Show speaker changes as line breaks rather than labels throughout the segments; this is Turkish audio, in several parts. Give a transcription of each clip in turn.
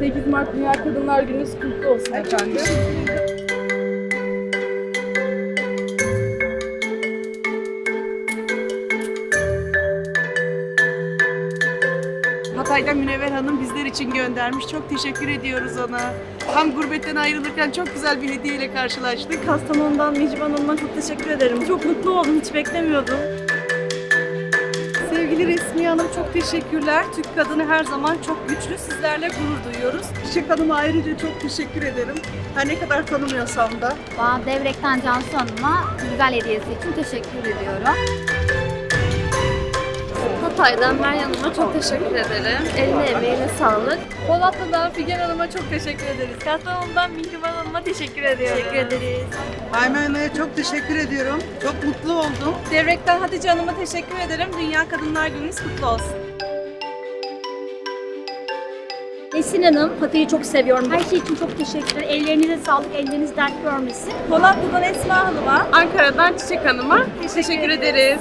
8 Mart Dünya Kadınlar Günü'nüz kutlu olsun efendim.
Hatay'dan Münevver Hanım bizler için göndermiş. Çok teşekkür ediyoruz ona. Tam gurbetten ayrılırken çok güzel bir hediyeyle karşılaştık.
Kastamonu'dan Mecban Hanım'a çok teşekkür ederim. Çok mutlu oldum, hiç beklemiyordum.
Sevgili Resmiye Hanım çok teşekkürler. Türk kadını her zaman çok güçlü. Sizlerle gurur duyuyoruz. Çiçek Hanım'a ayrıca çok teşekkür ederim. Her ne kadar tanımıyorsam da.
Bana Devrek'ten Cansu Hanım'a güzel hediyesi için teşekkür ediyorum.
Hatay'dan Meryem Hanım'a çok teşekkür ederim. Eline emeğine sağlık. Polatlı'dan Figen Hanım'a çok teşekkür ederiz. Kastamonu'dan Mihriban Hanım'a teşekkür ediyorum.
Teşekkür ederiz.
Aymena'ya çok teşekkür ediyorum. Çok mutlu oldum.
Devrek'ten Hatice Hanım'a teşekkür ederim. Dünya Kadınlar Gününüz kutlu olsun.
Esin Hanım, Fatih'i çok seviyorum. Her şey için çok teşekkürler. Ellerinize sağlık, elleriniz dert görmesin.
Polatlı'dan Esma Hanım'a
Ankara'dan Çiçek Hanım'a teşekkür ederiz.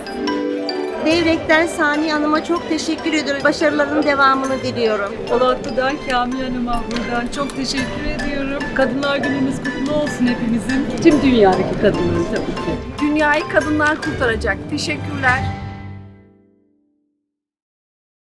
Devrek'ten Saniye Hanım'a çok teşekkür ediyorum. Başarılarının devamını diliyorum.
Polatlı'dan Kamil Hanım'a buradan çok teşekkür ediyorum. Kadınlar Günümüz kutlu olsun hepimizin. Tüm dünyadaki kadınların tabii ki.
Dünyayı kadınlar kurtaracak. Teşekkürler.